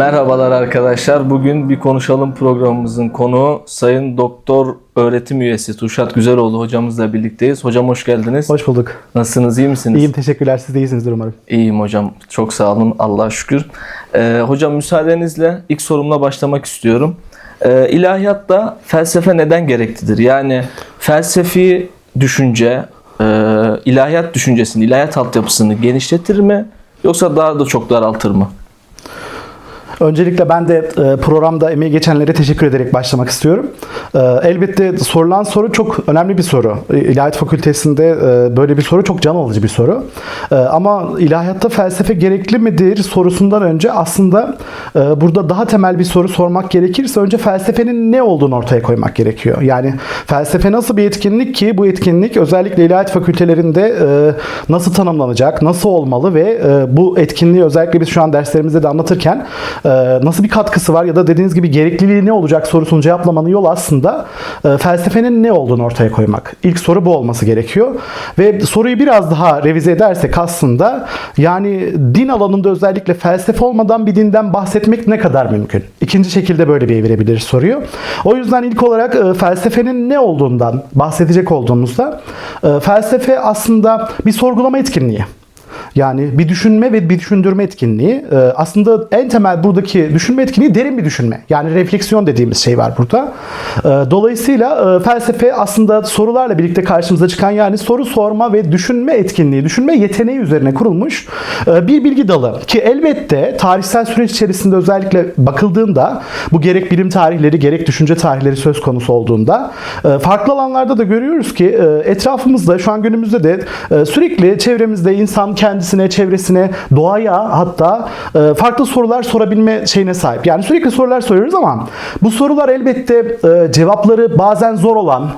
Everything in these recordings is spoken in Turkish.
Merhabalar arkadaşlar. Bugün bir konuşalım programımızın konuğu Sayın Doktor Öğretim Üyesi Tuşat Güzeloğlu hocamızla birlikteyiz. Hocam hoş geldiniz. Hoş bulduk. Nasılsınız? iyi misiniz? İyiyim teşekkürler. Siz de iyisinizdir umarım. İyiyim hocam. Çok sağ olun. Allah'a şükür. Ee, hocam müsaadenizle ilk sorumla başlamak istiyorum. Ee, ilahiyatta felsefe neden gereklidir? Yani felsefi düşünce, e, ilahiyat düşüncesini, ilahiyat altyapısını genişletir mi? Yoksa daha da çok daraltır mı? Öncelikle ben de e, programda emeği geçenlere teşekkür ederek başlamak istiyorum. E, Elbette sorulan soru çok önemli bir soru. E, İlahiyat Fakültesinde böyle bir soru çok can alıcı bir soru. Ama ilahiyatta felsefe gerekli midir sorusundan önce aslında burada daha temel bir soru sormak gerekirse önce felsefenin ne olduğunu ortaya koymak gerekiyor. Yani felsefe nasıl bir etkinlik ki bu etkinlik özellikle ilahiyat fakültelerinde nasıl tanımlanacak, nasıl olmalı ve bu etkinliği özellikle biz şu an derslerimizde de anlatırken nasıl bir katkısı var ya da dediğiniz gibi gerekliliği ne olacak sorusunu cevaplamanın yolu aslında e, felsefenin ne olduğunu ortaya koymak. İlk soru bu olması gerekiyor. Ve soruyu biraz daha revize edersek aslında yani din alanında özellikle felsefe olmadan bir dinden bahsetmek ne kadar mümkün? İkinci şekilde böyle bir evirebiliriz soruyu. O yüzden ilk olarak e, felsefenin ne olduğundan bahsedecek olduğumuzda e, felsefe aslında bir sorgulama etkinliği. Yani bir düşünme ve bir düşündürme etkinliği. Ee, aslında en temel buradaki düşünme etkinliği derin bir düşünme. Yani refleksiyon dediğimiz şey var burada. Ee, dolayısıyla e, felsefe aslında sorularla birlikte karşımıza çıkan yani soru sorma ve düşünme etkinliği, düşünme yeteneği üzerine kurulmuş e, bir bilgi dalı. Ki elbette tarihsel süreç içerisinde özellikle bakıldığında bu gerek bilim tarihleri gerek düşünce tarihleri söz konusu olduğunda e, farklı alanlarda da görüyoruz ki e, etrafımızda şu an günümüzde de e, sürekli çevremizde insan kendisine, çevresine, doğaya hatta e, farklı sorular sorabilme şeyine sahip. Yani sürekli sorular soruyoruz ama bu sorular elbette e, cevapları bazen zor olan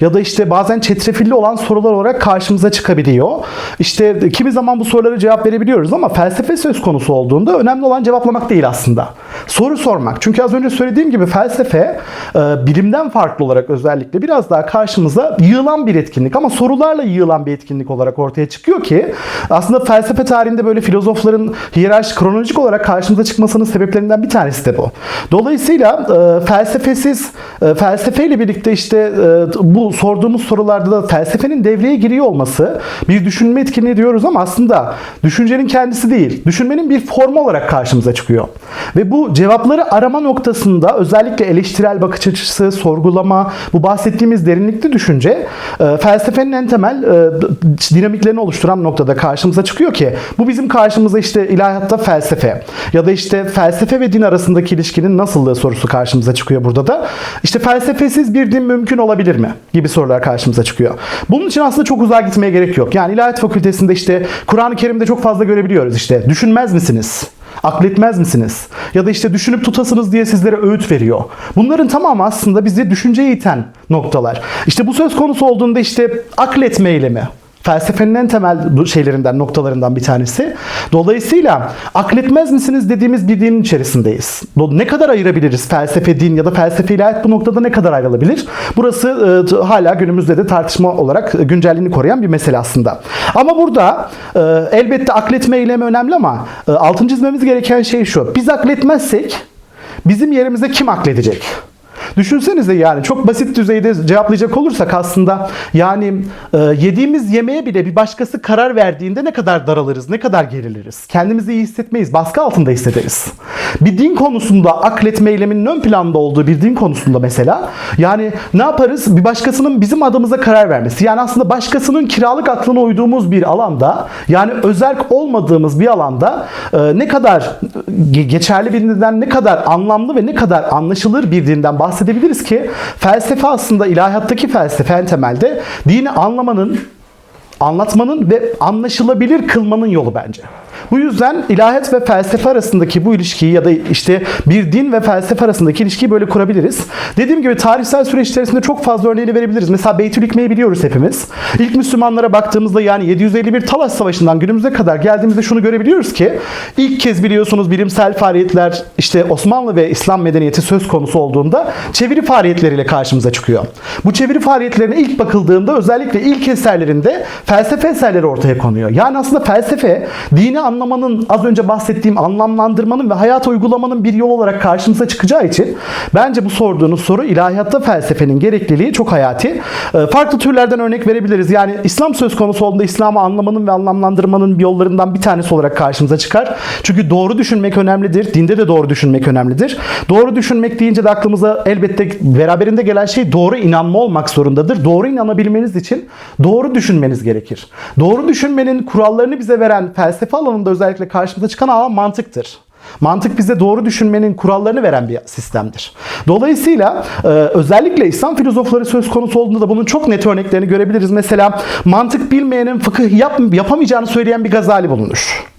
ya da işte bazen çetrefilli olan sorular olarak karşımıza çıkabiliyor. İşte kimi zaman bu sorulara cevap verebiliyoruz ama felsefe söz konusu olduğunda önemli olan cevaplamak değil aslında. Soru sormak. Çünkü az önce söylediğim gibi felsefe e, bilimden farklı olarak özellikle biraz daha karşımıza yığılan bir etkinlik ama sorularla yığılan bir etkinlik olarak ortaya çıkıyor ki aslında felsefe tarihinde böyle filozofların hiyerarşi kronolojik olarak karşımıza çıkmasının sebeplerinden bir tanesi de bu. Dolayısıyla e, felsefesiz e, felsefeyle birlikte işte bu sorduğumuz sorularda da felsefenin devreye giriyor olması bir düşünme etkinliği diyoruz ama aslında düşüncenin kendisi değil, düşünmenin bir formu olarak karşımıza çıkıyor. Ve bu cevapları arama noktasında özellikle eleştirel bakış açısı, sorgulama, bu bahsettiğimiz derinlikli düşünce e, felsefenin en temel e, dinamiklerini oluşturan noktada karşımıza çıkıyor ki bu bizim karşımıza işte ilahiyatta felsefe ya da işte felsefe ve din arasındaki ilişkinin nasıllığı sorusu karşımıza çıkıyor burada da. İşte felsefesiz bir din mümkün olabilir mi? gibi sorular karşımıza çıkıyor. Bunun için aslında çok uzağa gitmeye gerek yok. Yani İlahiyat Fakültesinde işte Kur'an-ı Kerim'de çok fazla görebiliyoruz işte. Düşünmez misiniz? Akletmez misiniz? Ya da işte düşünüp tutasınız diye sizlere öğüt veriyor. Bunların tamamı aslında bizi düşünceye iten noktalar. İşte bu söz konusu olduğunda işte akletme eylemi, Felsefenin en temel şeylerinden, noktalarından bir tanesi. Dolayısıyla akletmez misiniz dediğimiz bir dinin içerisindeyiz. Ne kadar ayırabiliriz felsefe, din ya da felsefe ilahiyat bu noktada ne kadar ayrılabilir? Burası e, hala günümüzde de tartışma olarak e, güncelliğini koruyan bir mesele aslında. Ama burada e, elbette akletme eylemi önemli ama e, altını çizmemiz gereken şey şu. Biz akletmezsek bizim yerimize kim akledecek? Düşünsenize yani çok basit düzeyde cevaplayacak olursak aslında yani e, yediğimiz yemeğe bile bir başkası karar verdiğinde ne kadar daralırız, ne kadar geriliriz. Kendimizi iyi hissetmeyiz, baskı altında hissederiz. Bir din konusunda akletme eyleminin ön planda olduğu bir din konusunda mesela yani ne yaparız? Bir başkasının bizim adımıza karar vermesi. Yani aslında başkasının kiralık aklına uyduğumuz bir alanda yani özerk olmadığımız bir alanda e, ne kadar ge- geçerli bir dinden ne kadar anlamlı ve ne kadar anlaşılır bir dinden bahsedebiliriz ki felsefe aslında ilahiyattaki felsefe en temelde dini anlamanın anlatmanın ve anlaşılabilir kılmanın yolu bence. Bu yüzden ilahiyat ve felsefe arasındaki bu ilişkiyi ya da işte bir din ve felsefe arasındaki ilişkiyi böyle kurabiliriz. Dediğim gibi tarihsel süreç içerisinde çok fazla örneğini verebiliriz. Mesela Beytül Hikme'yi biliyoruz hepimiz. İlk Müslümanlara baktığımızda yani 751 Talas Savaşı'ndan günümüze kadar geldiğimizde şunu görebiliyoruz ki ilk kez biliyorsunuz bilimsel faaliyetler işte Osmanlı ve İslam medeniyeti söz konusu olduğunda çeviri faaliyetleriyle karşımıza çıkıyor. Bu çeviri faaliyetlerine ilk bakıldığında özellikle ilk eserlerinde felsefe eserleri ortaya konuyor. Yani aslında felsefe dini anlamda anlamanın, az önce bahsettiğim anlamlandırmanın ve hayata uygulamanın bir yol olarak karşımıza çıkacağı için bence bu sorduğunuz soru ilahiyatta felsefenin gerekliliği çok hayati. Ee, Farklı türlerden örnek verebiliriz. Yani İslam söz konusu olduğunda İslam'ı anlamanın ve anlamlandırmanın yollarından bir tanesi olarak karşımıza çıkar. Çünkü doğru düşünmek önemlidir. Dinde de doğru düşünmek önemlidir. Doğru düşünmek deyince de aklımıza elbette beraberinde gelen şey doğru inanma olmak zorundadır. Doğru inanabilmeniz için doğru düşünmeniz gerekir. Doğru düşünmenin kurallarını bize veren felsefe alanında özellikle karşımıza çıkan alan mantıktır. Mantık bize doğru düşünmenin kurallarını veren bir sistemdir. Dolayısıyla e, özellikle İslam filozofları söz konusu olduğunda da bunun çok net örneklerini görebiliriz. Mesela mantık bilmeyenin fıkıh yap, yapamayacağını söyleyen bir Gazali bulunur.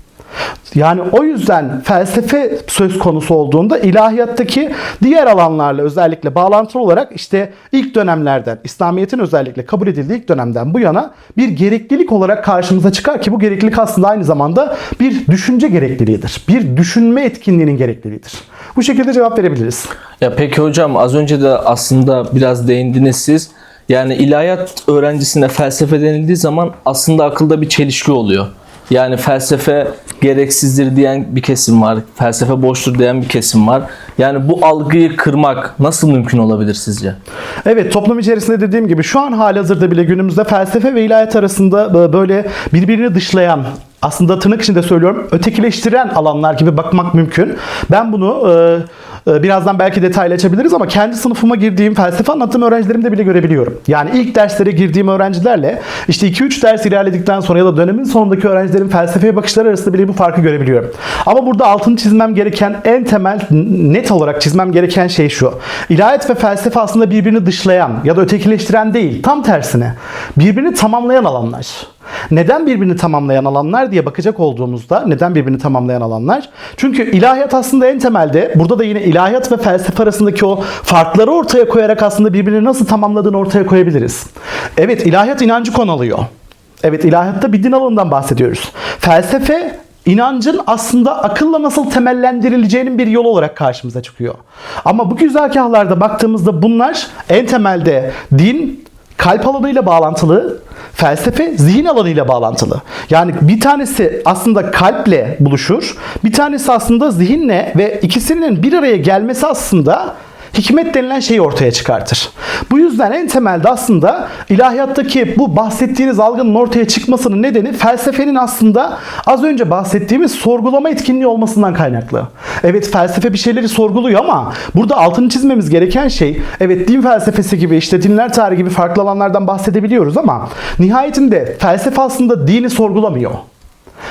Yani o yüzden felsefe söz konusu olduğunda ilahiyattaki diğer alanlarla özellikle bağlantılı olarak işte ilk dönemlerden, İslamiyet'in özellikle kabul edildiği ilk dönemden bu yana bir gereklilik olarak karşımıza çıkar ki bu gereklilik aslında aynı zamanda bir düşünce gerekliliğidir. Bir düşünme etkinliğinin gerekliliğidir. Bu şekilde cevap verebiliriz. Ya peki hocam az önce de aslında biraz değindiniz siz. Yani ilahiyat öğrencisine felsefe denildiği zaman aslında akılda bir çelişki oluyor. Yani felsefe gereksizdir diyen bir kesim var. Felsefe boştur diyen bir kesim var. Yani bu algıyı kırmak nasıl mümkün olabilir sizce? Evet toplum içerisinde dediğim gibi şu an halihazırda bile günümüzde felsefe ve ilahiyat arasında böyle birbirini dışlayan aslında tırnak içinde söylüyorum ötekileştiren alanlar gibi bakmak mümkün. Ben bunu e, e, birazdan belki detaylı açabiliriz ama kendi sınıfıma girdiğim felsefe anlattığım öğrencilerimde bile görebiliyorum. Yani ilk derslere girdiğim öğrencilerle işte 2-3 ders ilerledikten sonra ya da dönemin sonundaki öğrencilerin felsefeye bakışları arasında bile bu farkı görebiliyorum. Ama burada altını çizmem gereken en temel net olarak çizmem gereken şey şu. İlahiyat ve felsefe aslında birbirini dışlayan ya da ötekileştiren değil. Tam tersine birbirini tamamlayan alanlar. Neden birbirini tamamlayan alanlar diye bakacak olduğumuzda neden birbirini tamamlayan alanlar? Çünkü ilahiyat aslında en temelde burada da yine ilahiyat ve felsefe arasındaki o farkları ortaya koyarak aslında birbirini nasıl tamamladığını ortaya koyabiliriz. Evet ilahiyat inancı konu alıyor. Evet ilahiyatta bir din alanından bahsediyoruz. Felsefe inancın aslında akılla nasıl temellendirileceğinin bir yolu olarak karşımıza çıkıyor. Ama bu güzergahlarda baktığımızda bunlar en temelde din kalp alanıyla bağlantılı, felsefe zihin alanıyla bağlantılı. Yani bir tanesi aslında kalple buluşur, bir tanesi aslında zihinle ve ikisinin bir araya gelmesi aslında hikmet denilen şeyi ortaya çıkartır. Bu yüzden en temelde aslında ilahiyattaki bu bahsettiğiniz algının ortaya çıkmasının nedeni felsefenin aslında az önce bahsettiğimiz sorgulama etkinliği olmasından kaynaklı. Evet felsefe bir şeyleri sorguluyor ama burada altını çizmemiz gereken şey evet din felsefesi gibi işte dinler tarihi gibi farklı alanlardan bahsedebiliyoruz ama nihayetinde felsefe aslında dini sorgulamıyor.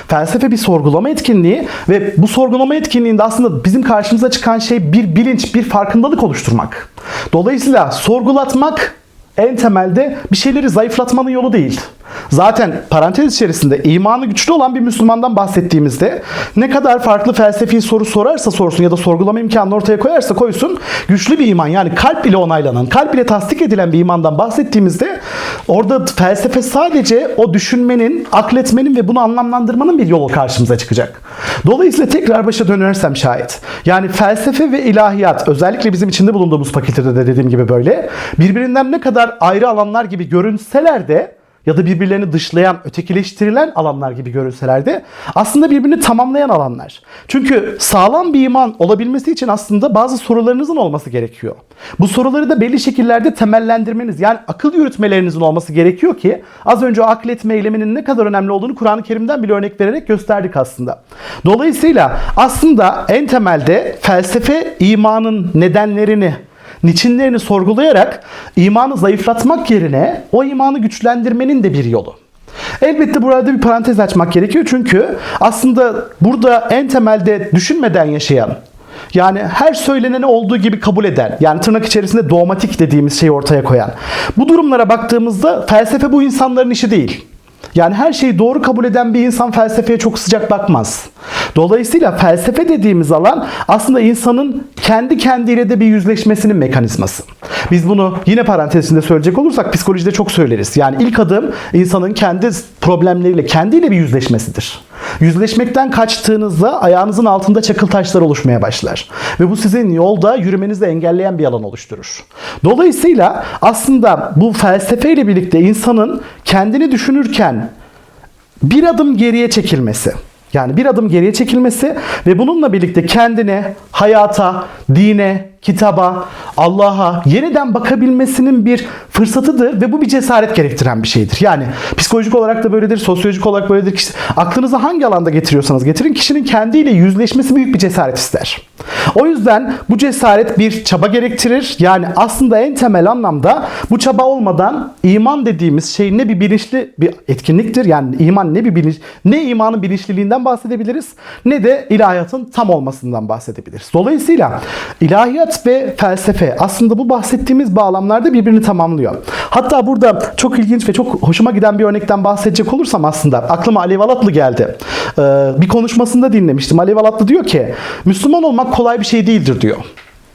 Felsefe bir sorgulama etkinliği ve bu sorgulama etkinliğinde aslında bizim karşımıza çıkan şey bir bilinç, bir farkındalık oluşturmak. Dolayısıyla sorgulatmak en temelde bir şeyleri zayıflatmanın yolu değil. Zaten parantez içerisinde imanı güçlü olan bir Müslümandan bahsettiğimizde ne kadar farklı felsefi soru sorarsa sorsun ya da sorgulama imkanını ortaya koyarsa koysun güçlü bir iman yani kalp ile onaylanan, kalp ile tasdik edilen bir imandan bahsettiğimizde orada felsefe sadece o düşünmenin, akletmenin ve bunu anlamlandırmanın bir yolu karşımıza çıkacak. Dolayısıyla tekrar başa dönersem şayet. Yani felsefe ve ilahiyat özellikle bizim içinde bulunduğumuz fakültede de dediğim gibi böyle birbirinden ne kadar ayrı alanlar gibi görünseler de ya da birbirlerini dışlayan, ötekileştirilen alanlar gibi görülseler de aslında birbirini tamamlayan alanlar. Çünkü sağlam bir iman olabilmesi için aslında bazı sorularınızın olması gerekiyor. Bu soruları da belli şekillerde temellendirmeniz yani akıl yürütmelerinizin olması gerekiyor ki az önce o akletme eyleminin ne kadar önemli olduğunu Kur'an-ı Kerim'den bile örnek vererek gösterdik aslında. Dolayısıyla aslında en temelde felsefe imanın nedenlerini, niçinlerini sorgulayarak imanı zayıflatmak yerine o imanı güçlendirmenin de bir yolu. Elbette burada bir parantez açmak gerekiyor çünkü aslında burada en temelde düşünmeden yaşayan yani her söyleneni olduğu gibi kabul eden, yani tırnak içerisinde dogmatik dediğimiz şeyi ortaya koyan. Bu durumlara baktığımızda felsefe bu insanların işi değil. Yani her şeyi doğru kabul eden bir insan felsefeye çok sıcak bakmaz. Dolayısıyla felsefe dediğimiz alan aslında insanın kendi kendiyle de bir yüzleşmesinin mekanizması. Biz bunu yine parantezinde söyleyecek olursak psikolojide çok söyleriz. Yani ilk adım insanın kendi problemleriyle, kendiyle bir yüzleşmesidir. Yüzleşmekten kaçtığınızda ayağınızın altında çakıl taşlar oluşmaya başlar. Ve bu sizin yolda yürümenizi engelleyen bir alan oluşturur. Dolayısıyla aslında bu felsefeyle birlikte insanın kendini düşünürken bir adım geriye çekilmesi. Yani bir adım geriye çekilmesi ve bununla birlikte kendine, hayata, dine, kitaba, Allah'a yeniden bakabilmesinin bir fırsatıdır ve bu bir cesaret gerektiren bir şeydir. Yani psikolojik olarak da böyledir, sosyolojik olarak böyledir. Kişi- Aklınıza hangi alanda getiriyorsanız getirin kişinin kendiyle yüzleşmesi büyük bir cesaret ister. O yüzden bu cesaret bir çaba gerektirir. Yani aslında en temel anlamda bu çaba olmadan iman dediğimiz şey ne bir bilinçli bir etkinliktir. Yani iman ne bir bilinç ne imanın bilinçliliğinden bahsedebiliriz ne de ilahiyatın tam olmasından bahsedebiliriz. Dolayısıyla ilahiyat ve felsefe aslında bu bahsettiğimiz bağlamlarda birbirini tamamlıyor. Hatta burada çok ilginç ve çok hoşuma giden bir örnekten bahsedecek olursam aslında aklıma Alev Alatlı geldi. Ee, bir konuşmasında dinlemiştim. Alev Alatlı diyor ki Müslüman olmak kolay bir şey değildir diyor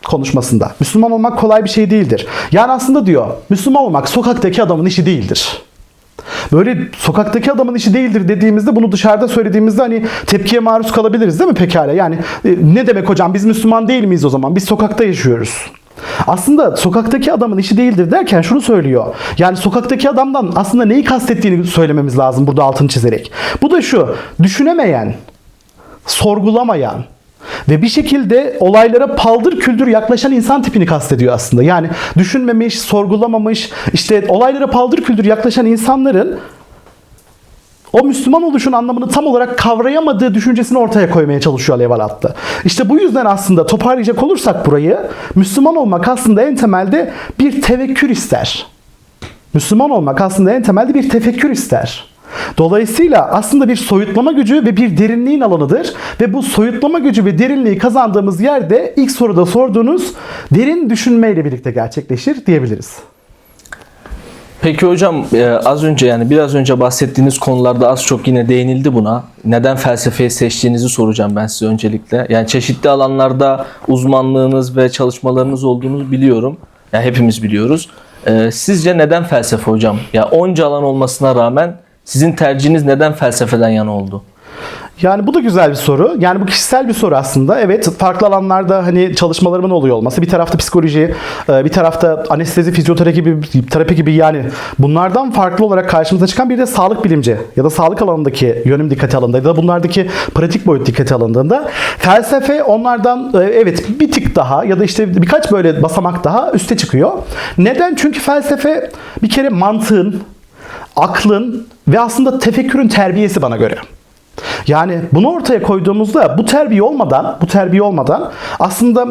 konuşmasında. Müslüman olmak kolay bir şey değildir. Yani aslında diyor Müslüman olmak sokaktaki adamın işi değildir. Böyle sokaktaki adamın işi değildir dediğimizde bunu dışarıda söylediğimizde hani tepkiye maruz kalabiliriz değil mi pekala? Yani e, ne demek hocam biz Müslüman değil miyiz o zaman? Biz sokakta yaşıyoruz. Aslında sokaktaki adamın işi değildir derken şunu söylüyor. Yani sokaktaki adamdan aslında neyi kastettiğini söylememiz lazım burada altını çizerek. Bu da şu. Düşünemeyen, sorgulamayan ve bir şekilde olaylara paldır küldür yaklaşan insan tipini kastediyor aslında. Yani düşünmemiş, sorgulamamış, işte olaylara paldır küldür yaklaşan insanların o Müslüman oluşun anlamını tam olarak kavrayamadığı düşüncesini ortaya koymaya çalışıyor Alev Alatlı. İşte bu yüzden aslında toparlayacak olursak burayı Müslüman olmak aslında en temelde bir tevekkür ister. Müslüman olmak aslında en temelde bir tefekkür ister. Dolayısıyla aslında bir soyutlama gücü ve bir derinliğin alanıdır. Ve bu soyutlama gücü ve derinliği kazandığımız yerde ilk soruda sorduğunuz derin düşünmeyle birlikte gerçekleşir diyebiliriz. Peki hocam e, az önce yani biraz önce bahsettiğiniz konularda az çok yine değinildi buna. Neden felsefeyi seçtiğinizi soracağım ben size öncelikle. Yani çeşitli alanlarda uzmanlığınız ve çalışmalarınız olduğunu biliyorum. Yani hepimiz biliyoruz. E, sizce neden felsefe hocam? Ya onca alan olmasına rağmen sizin tercihiniz neden felsefeden yana oldu? Yani bu da güzel bir soru. Yani bu kişisel bir soru aslında. Evet farklı alanlarda hani çalışmalarımın oluyor olması. Bir tarafta psikoloji, e, bir tarafta anestezi, fizyoterapi gibi, terapi gibi yani bunlardan farklı olarak karşımıza çıkan bir de sağlık bilimci ya da sağlık alanındaki yönüm dikkate alındığında ya da bunlardaki pratik boyut dikkate alındığında felsefe onlardan e, evet bir tık daha ya da işte birkaç böyle basamak daha üste çıkıyor. Neden? Çünkü felsefe bir kere mantığın, aklın ve aslında tefekkürün terbiyesi bana göre. Yani bunu ortaya koyduğumuzda bu terbiye olmadan, bu terbiye olmadan aslında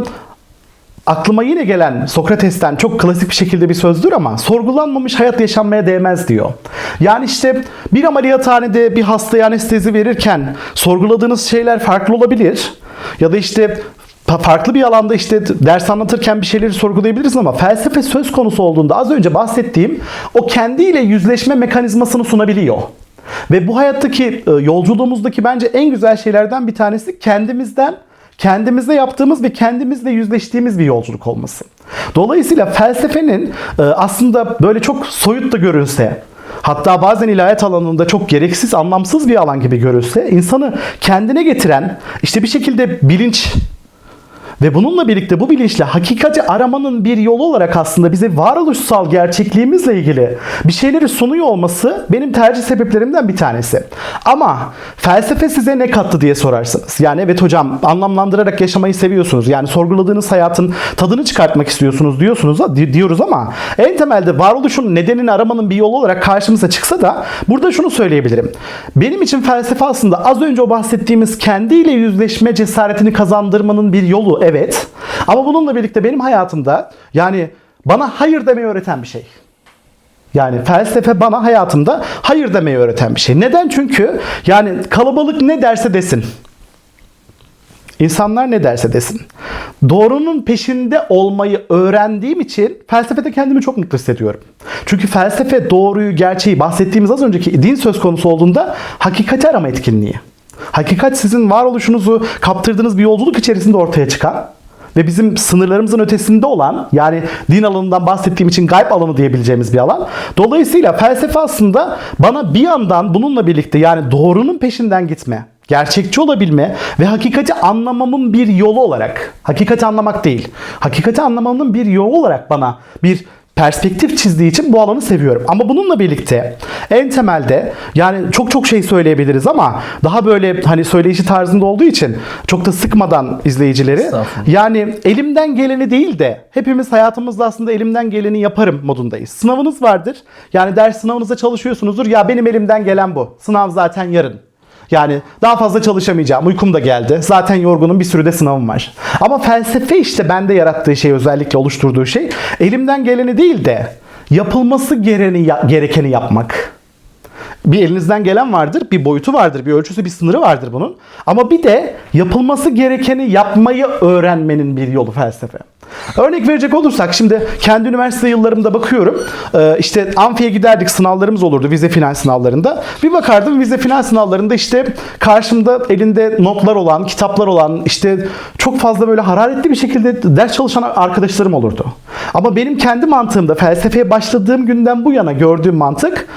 aklıma yine gelen Sokrates'ten çok klasik bir şekilde bir sözdür ama sorgulanmamış hayat yaşanmaya değmez diyor. Yani işte bir ameliyathanede bir hastaya anestezi verirken sorguladığınız şeyler farklı olabilir. Ya da işte farklı bir alanda işte ders anlatırken bir şeyleri sorgulayabiliriz ama felsefe söz konusu olduğunda az önce bahsettiğim o kendiyle yüzleşme mekanizmasını sunabiliyor. Ve bu hayattaki e, yolculuğumuzdaki bence en güzel şeylerden bir tanesi kendimizden kendimizde yaptığımız ve kendimizle yüzleştiğimiz bir yolculuk olması. Dolayısıyla felsefenin e, aslında böyle çok soyut da görünse, hatta bazen ilahiyat alanında çok gereksiz, anlamsız bir alan gibi görülse, insanı kendine getiren, işte bir şekilde bilinç ve bununla birlikte bu bilinçle hakikati aramanın bir yolu olarak aslında bize varoluşsal gerçekliğimizle ilgili bir şeyleri sunuyor olması benim tercih sebeplerimden bir tanesi. Ama felsefe size ne kattı diye sorarsınız. Yani evet hocam anlamlandırarak yaşamayı seviyorsunuz. Yani sorguladığınız hayatın tadını çıkartmak istiyorsunuz diyorsunuz di- diyoruz ama en temelde varoluşun nedenini aramanın bir yolu olarak karşımıza çıksa da burada şunu söyleyebilirim. Benim için felsefe aslında az önce o bahsettiğimiz kendiyle yüzleşme cesaretini kazandırmanın bir yolu evet. Ama bununla birlikte benim hayatımda yani bana hayır demeyi öğreten bir şey. Yani felsefe bana hayatımda hayır demeyi öğreten bir şey. Neden? Çünkü yani kalabalık ne derse desin. İnsanlar ne derse desin. Doğrunun peşinde olmayı öğrendiğim için felsefede kendimi çok mutlu hissediyorum. Çünkü felsefe doğruyu, gerçeği bahsettiğimiz az önceki din söz konusu olduğunda hakikati arama etkinliği. Hakikat sizin varoluşunuzu kaptırdığınız bir yolculuk içerisinde ortaya çıkan ve bizim sınırlarımızın ötesinde olan yani din alanından bahsettiğim için gayb alanı diyebileceğimiz bir alan. Dolayısıyla felsefe aslında bana bir yandan bununla birlikte yani doğrunun peşinden gitme, gerçekçi olabilme ve hakikati anlamamın bir yolu olarak, hakikati anlamak değil, hakikati anlamamın bir yolu olarak bana bir perspektif çizdiği için bu alanı seviyorum. Ama bununla birlikte en temelde yani çok çok şey söyleyebiliriz ama daha böyle hani söyleyici tarzında olduğu için çok da sıkmadan izleyicileri yani elimden geleni değil de hepimiz hayatımızda aslında elimden geleni yaparım modundayız. Sınavınız vardır. Yani ders sınavınıza çalışıyorsunuzdur. Ya benim elimden gelen bu. Sınav zaten yarın. Yani daha fazla çalışamayacağım. Uykum da geldi. Zaten yorgunum. Bir sürü de sınavım var. Ama felsefe işte bende yarattığı şey, özellikle oluşturduğu şey elimden geleni değil de yapılması gereni, gerekeni yapmak. Bir elinizden gelen vardır, bir boyutu vardır, bir ölçüsü, bir sınırı vardır bunun. Ama bir de yapılması gerekeni yapmayı öğrenmenin bir yolu felsefe. Örnek verecek olursak şimdi kendi üniversite yıllarımda bakıyorum. Ee, işte amfiye giderdik sınavlarımız olurdu vize final sınavlarında. Bir bakardım vize final sınavlarında işte karşımda elinde notlar olan, kitaplar olan işte çok fazla böyle hararetli bir şekilde ders çalışan arkadaşlarım olurdu. Ama benim kendi mantığımda felsefeye başladığım günden bu yana gördüğüm mantık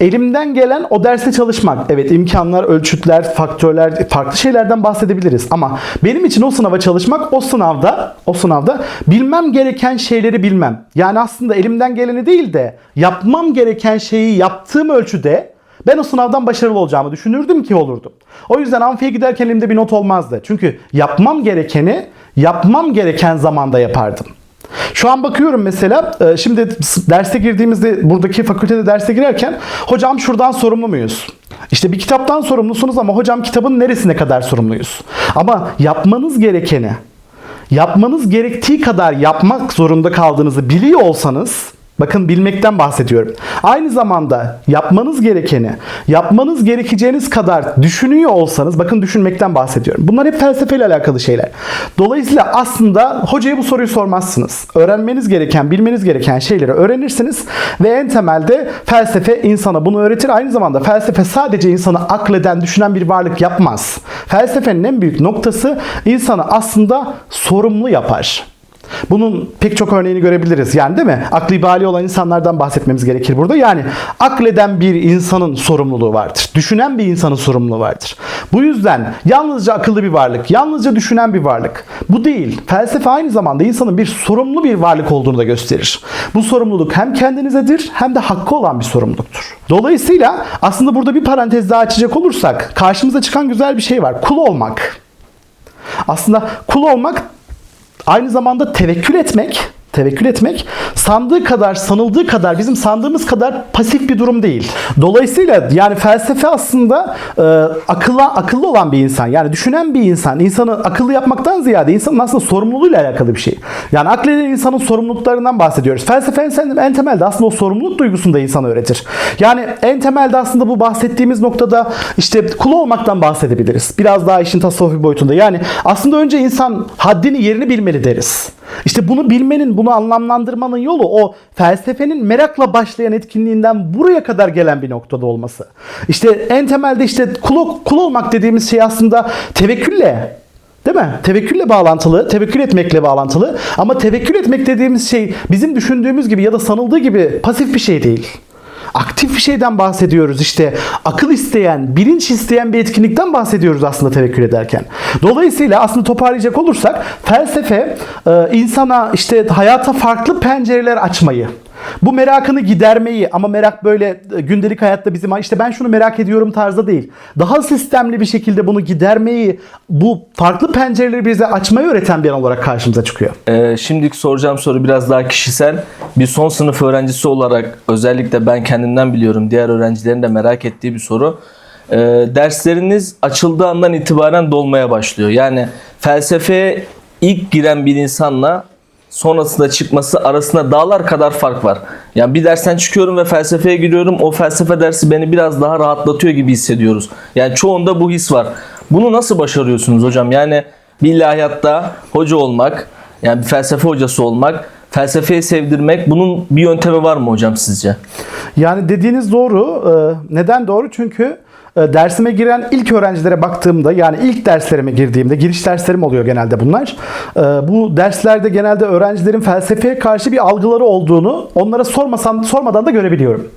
elimden gelen o derste çalışmak. Evet imkanlar, ölçütler, faktörler, farklı şeylerden bahsedebiliriz ama benim için o sınava çalışmak o sınavda o sınavda bilmem gereken şeyleri bilmem. Yani aslında elimden geleni değil de yapmam gereken şeyi yaptığım ölçüde ben o sınavdan başarılı olacağımı düşünürdüm ki olurdum. O yüzden amfiye giderken elimde bir not olmazdı. Çünkü yapmam gerekeni yapmam gereken zamanda yapardım. Şu an bakıyorum mesela e, şimdi derse girdiğimizde buradaki fakültede derse girerken hocam şuradan sorumlu muyuz? İşte bir kitaptan sorumlusunuz ama hocam kitabın neresine kadar sorumluyuz? Ama yapmanız gerekeni yapmanız gerektiği kadar yapmak zorunda kaldığınızı biliyor olsanız Bakın bilmekten bahsediyorum. Aynı zamanda yapmanız gerekeni, yapmanız gerekeceğiniz kadar düşünüyor olsanız, bakın düşünmekten bahsediyorum. Bunlar hep felsefeyle alakalı şeyler. Dolayısıyla aslında hocaya bu soruyu sormazsınız. Öğrenmeniz gereken, bilmeniz gereken şeyleri öğrenirsiniz ve en temelde felsefe insana bunu öğretir. Aynı zamanda felsefe sadece insanı akleden, düşünen bir varlık yapmaz. Felsefenin en büyük noktası insanı aslında sorumlu yapar. Bunun pek çok örneğini görebiliriz. Yani değil mi? Akli bali olan insanlardan bahsetmemiz gerekir burada. Yani akleden bir insanın sorumluluğu vardır. Düşünen bir insanın sorumluluğu vardır. Bu yüzden yalnızca akıllı bir varlık, yalnızca düşünen bir varlık. Bu değil. Felsefe aynı zamanda insanın bir sorumlu bir varlık olduğunu da gösterir. Bu sorumluluk hem kendinizedir hem de hakkı olan bir sorumluluktur. Dolayısıyla aslında burada bir parantez daha açacak olursak karşımıza çıkan güzel bir şey var. Kul olmak. Aslında kul olmak aynı zamanda tevekkül etmek, tevekkül etmek sandığı kadar, sanıldığı kadar, bizim sandığımız kadar pasif bir durum değil. Dolayısıyla yani felsefe aslında e, akılla, akıllı olan bir insan, yani düşünen bir insan, insanı akıllı yapmaktan ziyade insanın aslında sorumluluğuyla alakalı bir şey. Yani akleden insanın sorumluluklarından bahsediyoruz. Felsefe en, temelde aslında o sorumluluk duygusunu da insana öğretir. Yani en temelde aslında bu bahsettiğimiz noktada işte kul olmaktan bahsedebiliriz. Biraz daha işin tasavvufi boyutunda. Yani aslında önce insan haddini yerini bilmeli deriz. İşte bunu bilmenin, bunu anlamlandırmanın yolu o felsefenin merakla başlayan etkinliğinden buraya kadar gelen bir noktada olması. İşte en temelde işte kul, kul olmak dediğimiz şey aslında tevekkülle Değil mi? Tevekkülle bağlantılı, tevekkül etmekle bağlantılı. Ama tevekkül etmek dediğimiz şey bizim düşündüğümüz gibi ya da sanıldığı gibi pasif bir şey değil. Aktif bir şeyden bahsediyoruz işte. Akıl isteyen, bilinç isteyen bir etkinlikten bahsediyoruz aslında tevekkül ederken. Dolayısıyla aslında toparlayacak olursak felsefe e, insana işte hayata farklı pencereler açmayı, bu merakını gidermeyi ama merak böyle e, gündelik hayatta bizim işte ben şunu merak ediyorum tarzda değil. Daha sistemli bir şekilde bunu gidermeyi, bu farklı pencereleri bize açmayı öğreten bir an olarak karşımıza çıkıyor. Ee, şimdiki soracağım soru biraz daha kişisel. Bir son sınıf öğrencisi olarak özellikle ben kendimden biliyorum. Diğer öğrencilerin de merak ettiği bir soru. Ee, dersleriniz açıldığı andan itibaren dolmaya başlıyor. Yani felsefeye ilk giren bir insanla sonrasında çıkması arasında dağlar kadar fark var. Yani bir dersten çıkıyorum ve felsefeye giriyorum. O felsefe dersi beni biraz daha rahatlatıyor gibi hissediyoruz. Yani çoğunda bu his var. Bunu nasıl başarıyorsunuz hocam? Yani bir ilahiyatta hoca olmak, yani bir felsefe hocası olmak, felsefeyi sevdirmek bunun bir yöntemi var mı hocam sizce? Yani dediğiniz doğru. Ee, Neden doğru? Çünkü dersime giren ilk öğrencilere baktığımda yani ilk derslerime girdiğimde giriş derslerim oluyor genelde bunlar. Ee, Bu derslerde genelde öğrencilerin felsefeye karşı bir algıları olduğunu onlara sormasan sormadan da görebiliyorum.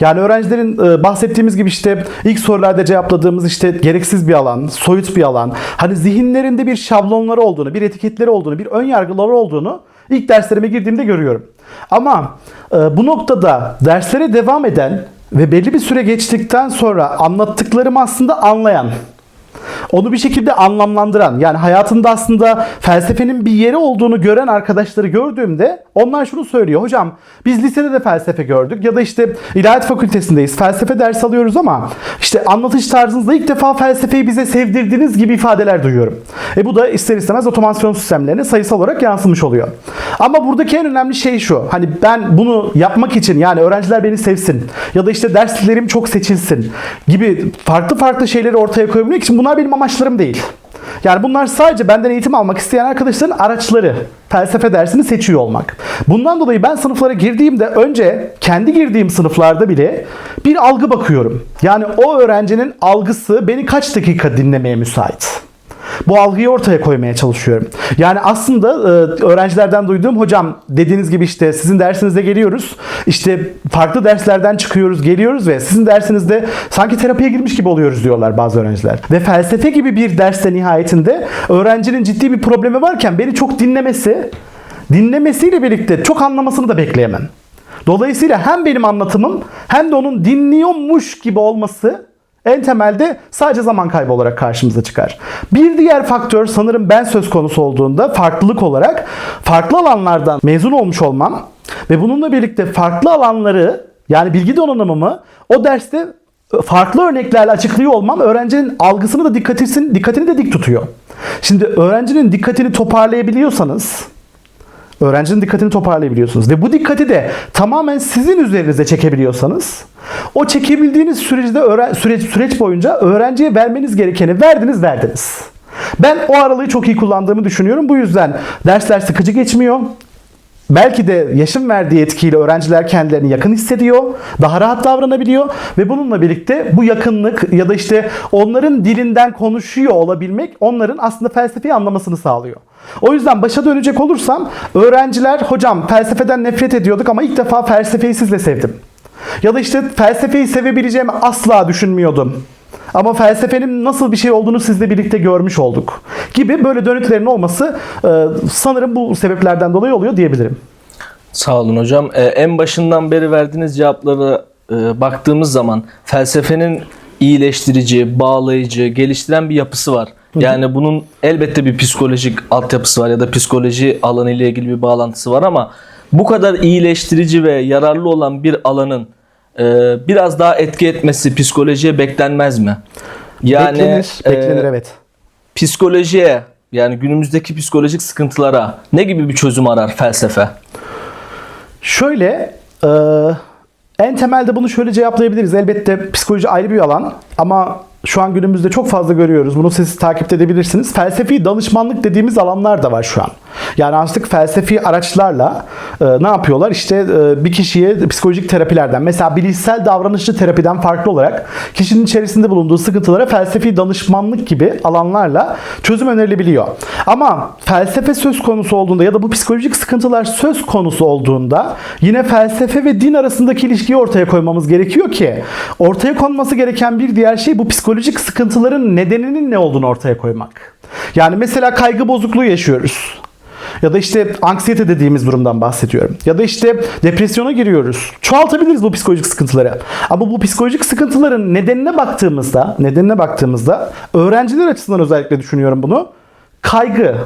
Yani öğrencilerin e, bahsettiğimiz gibi işte ilk sorularda cevapladığımız işte gereksiz bir alan, soyut bir alan, hani zihinlerinde bir şablonları olduğunu, bir etiketleri olduğunu, bir ön yargıları olduğunu İlk derslerime girdiğimde görüyorum. Ama e, bu noktada derslere devam eden ve belli bir süre geçtikten sonra anlattıklarımı aslında anlayan, onu bir şekilde anlamlandıran yani hayatında aslında felsefenin bir yeri olduğunu gören arkadaşları gördüğümde onlar şunu söylüyor. Hocam biz lisede de felsefe gördük ya da işte ilahiyat fakültesindeyiz. Felsefe ders alıyoruz ama işte anlatış tarzınızda ilk defa felsefeyi bize sevdirdiğiniz gibi ifadeler duyuyorum. E bu da ister istemez otomasyon sistemlerine sayısal olarak yansımış oluyor. Ama buradaki en önemli şey şu. Hani ben bunu yapmak için yani öğrenciler beni sevsin ya da işte derslerim çok seçilsin gibi farklı farklı şeyleri ortaya koyabilmek için bunlar benim amaçlarım değil. Yani bunlar sadece benden eğitim almak isteyen arkadaşların araçları. Felsefe dersini seçiyor olmak. Bundan dolayı ben sınıflara girdiğimde önce kendi girdiğim sınıflarda bile bir algı bakıyorum. Yani o öğrencinin algısı beni kaç dakika dinlemeye müsait. Bu algıyı ortaya koymaya çalışıyorum. Yani aslında e, öğrencilerden duyduğum hocam dediğiniz gibi işte sizin dersinize geliyoruz. İşte farklı derslerden çıkıyoruz, geliyoruz ve sizin dersinizde sanki terapiye girmiş gibi oluyoruz diyorlar bazı öğrenciler. Ve felsefe gibi bir derste nihayetinde öğrencinin ciddi bir problemi varken beni çok dinlemesi, dinlemesiyle birlikte çok anlamasını da bekleyemem. Dolayısıyla hem benim anlatımım hem de onun dinliyormuş gibi olması en temelde sadece zaman kaybı olarak karşımıza çıkar. Bir diğer faktör sanırım ben söz konusu olduğunda farklılık olarak farklı alanlardan mezun olmuş olmam ve bununla birlikte farklı alanları yani bilgi donanımımı o derste farklı örneklerle açıklıyor olmam öğrencinin algısını da dikkatini, dikkatini de dik tutuyor. Şimdi öğrencinin dikkatini toparlayabiliyorsanız öğrencinin dikkatini toparlayabiliyorsunuz. Ve bu dikkati de tamamen sizin üzerinize çekebiliyorsanız o çekebildiğiniz süreçte süreç, süreç boyunca öğrenciye vermeniz gerekeni verdiniz verdiniz. Ben o aralığı çok iyi kullandığımı düşünüyorum. Bu yüzden dersler sıkıcı geçmiyor. Belki de yaşın verdiği etkiyle öğrenciler kendilerini yakın hissediyor, daha rahat davranabiliyor ve bununla birlikte bu yakınlık ya da işte onların dilinden konuşuyor olabilmek onların aslında felsefeyi anlamasını sağlıyor. O yüzden başa dönecek olursam öğrenciler hocam felsefeden nefret ediyorduk ama ilk defa felsefeyi sizle sevdim. Ya da işte felsefeyi sevebileceğimi asla düşünmüyordum. Ama felsefenin nasıl bir şey olduğunu sizle birlikte görmüş olduk. Gibi böyle dönütlerin olması e, sanırım bu sebeplerden dolayı oluyor diyebilirim. Sağ olun hocam. Ee, en başından beri verdiğiniz cevaplara e, baktığımız zaman felsefenin iyileştirici, bağlayıcı, geliştiren bir yapısı var. Yani bunun elbette bir psikolojik altyapısı var ya da psikoloji alanı ile ilgili bir bağlantısı var ama bu kadar iyileştirici ve yararlı olan bir alanın e, biraz daha etki etmesi psikolojiye beklenmez mi? Yani beklenir, e, beklenir evet. psikolojiye yani günümüzdeki psikolojik sıkıntılara ne gibi bir çözüm arar felsefe? Şöyle e, en temelde bunu şöyle cevaplayabiliriz. Elbette psikoloji ayrı bir alan ama şu an günümüzde çok fazla görüyoruz. Bunu siz takip edebilirsiniz. Felsefi danışmanlık dediğimiz alanlar da var şu an. Yani artık felsefi araçlarla e, ne yapıyorlar? İşte e, bir kişiye psikolojik terapilerden mesela bilişsel davranışçı terapiden farklı olarak kişinin içerisinde bulunduğu sıkıntılara felsefi danışmanlık gibi alanlarla çözüm önerilebiliyor. Ama felsefe söz konusu olduğunda ya da bu psikolojik sıkıntılar söz konusu olduğunda yine felsefe ve din arasındaki ilişkiyi ortaya koymamız gerekiyor ki ortaya konması gereken bir diğer şey bu psikolojik sıkıntıların nedeninin ne olduğunu ortaya koymak. Yani mesela kaygı bozukluğu yaşıyoruz. Ya da işte anksiyete dediğimiz durumdan bahsediyorum. Ya da işte depresyona giriyoruz. Çoğaltabiliriz bu psikolojik sıkıntıları. Ama bu psikolojik sıkıntıların nedenine baktığımızda, nedenine baktığımızda öğrenciler açısından özellikle düşünüyorum bunu. Kaygı,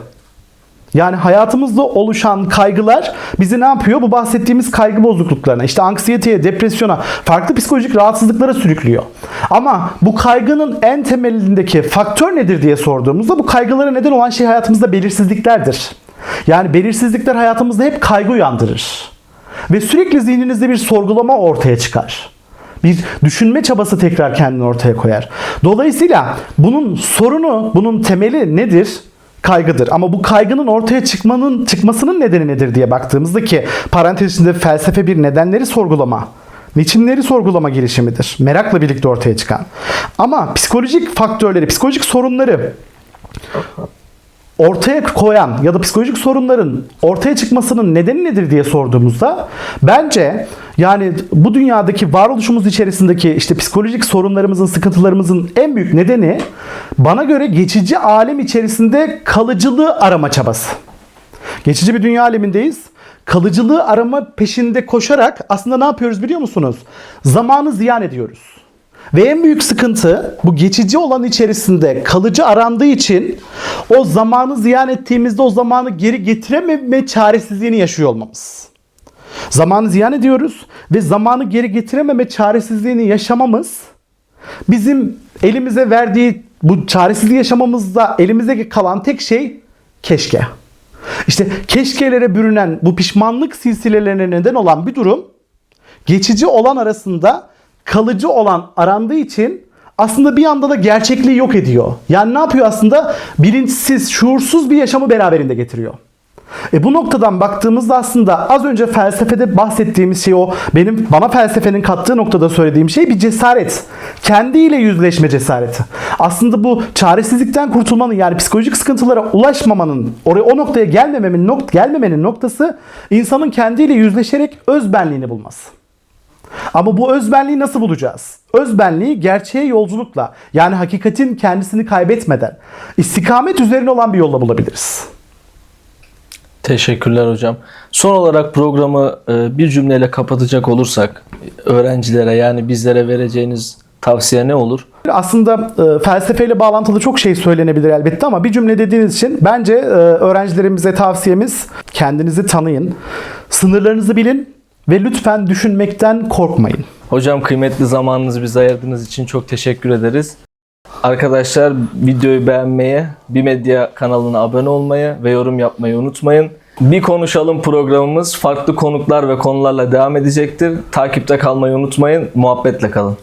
yani hayatımızda oluşan kaygılar bizi ne yapıyor? Bu bahsettiğimiz kaygı bozukluklarına, işte anksiyeteye, depresyona, farklı psikolojik rahatsızlıklara sürüklüyor. Ama bu kaygının en temelindeki faktör nedir diye sorduğumuzda bu kaygılara neden olan şey hayatımızda belirsizliklerdir. Yani belirsizlikler hayatımızda hep kaygı uyandırır. Ve sürekli zihninizde bir sorgulama ortaya çıkar. Bir düşünme çabası tekrar kendini ortaya koyar. Dolayısıyla bunun sorunu, bunun temeli nedir? Kaygıdır. Ama bu kaygının ortaya çıkmanın çıkmasının nedeni nedir diye baktığımızda ki parantez içinde felsefe bir nedenleri sorgulama, niçinleri sorgulama girişimidir. Merakla birlikte ortaya çıkan. Ama psikolojik faktörleri, psikolojik sorunları ortaya koyan ya da psikolojik sorunların ortaya çıkmasının nedeni nedir diye sorduğumuzda bence yani bu dünyadaki varoluşumuz içerisindeki işte psikolojik sorunlarımızın, sıkıntılarımızın en büyük nedeni bana göre geçici alem içerisinde kalıcılığı arama çabası. Geçici bir dünya alemindeyiz. Kalıcılığı arama peşinde koşarak aslında ne yapıyoruz biliyor musunuz? Zamanı ziyan ediyoruz. Ve en büyük sıkıntı bu geçici olan içerisinde kalıcı arandığı için o zamanı ziyan ettiğimizde o zamanı geri getirememe çaresizliğini yaşıyor olmamız. Zamanı ziyan ediyoruz ve zamanı geri getirememe çaresizliğini yaşamamız bizim elimize verdiği bu çaresizliği yaşamamızda elimize kalan tek şey keşke. İşte keşkelere bürünen bu pişmanlık silsilelerine neden olan bir durum geçici olan arasında kalıcı olan arandığı için aslında bir anda da gerçekliği yok ediyor. Yani ne yapıyor aslında? Bilinçsiz, şuursuz bir yaşamı beraberinde getiriyor. E bu noktadan baktığımızda aslında az önce felsefede bahsettiğimiz şey o benim bana felsefenin kattığı noktada söylediğim şey bir cesaret. Kendiyle yüzleşme cesareti. Aslında bu çaresizlikten kurtulmanın yani psikolojik sıkıntılara ulaşmamanın, oraya o noktaya gelmemenin nok gelmemenin noktası insanın kendiyle yüzleşerek özbenliğini bulması. Ama bu özbenliği nasıl bulacağız? Özbenliği gerçeğe yolculukla yani hakikatin kendisini kaybetmeden istikamet üzerine olan bir yolla bulabiliriz. Teşekkürler hocam. Son olarak programı e, bir cümleyle kapatacak olursak öğrencilere yani bizlere vereceğiniz tavsiye ne olur? Aslında e, felsefeyle bağlantılı çok şey söylenebilir elbette ama bir cümle dediğiniz için bence e, öğrencilerimize tavsiyemiz kendinizi tanıyın, sınırlarınızı bilin ve lütfen düşünmekten korkmayın. Hocam kıymetli zamanınızı bize ayırdığınız için çok teşekkür ederiz. Arkadaşlar videoyu beğenmeyi, Bir Medya kanalına abone olmayı ve yorum yapmayı unutmayın. Bir konuşalım programımız farklı konuklar ve konularla devam edecektir. Takipte kalmayı unutmayın. Muhabbetle kalın.